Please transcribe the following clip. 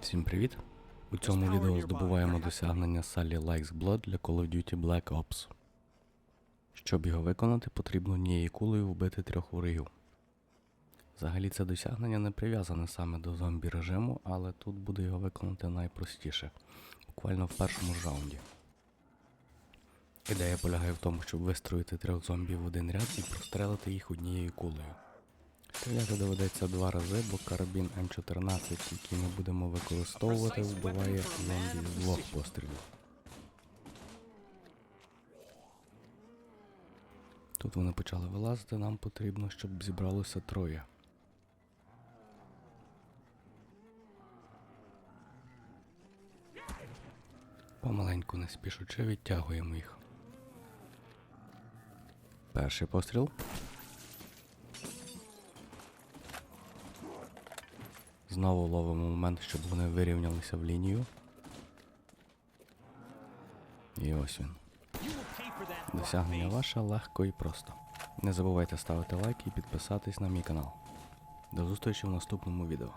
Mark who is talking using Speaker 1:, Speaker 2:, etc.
Speaker 1: Всім привіт! У цьому відео здобуваємо досягнення Sally Likes Blood для Call of Duty Black Ops. Щоб його виконати, потрібно однією кулею вбити трьох ворогів. Взагалі це досягнення не прив'язане саме до зомбі режиму, але тут буде його виконати найпростіше, буквально в першому ж раунді. Ідея полягає в тому, щоб вистроїти трьох зомбі в один ряд і прострелити їх однією кулею. Стріляти доведеться два рази, бо карабін М14, який ми будемо використовувати, вбиває зомбі з двох пострілів. Тут вони почали вилазити, нам потрібно, щоб зібралося троє. Помаленьку не спішучи відтягуємо їх. Перший постріл. Знову ловимо момент, щоб вони вирівнялися в лінію. І ось він. Досягнення ваше легко і просто. Не забувайте ставити лайк і підписатись на мій канал. До зустрічі в наступному відео.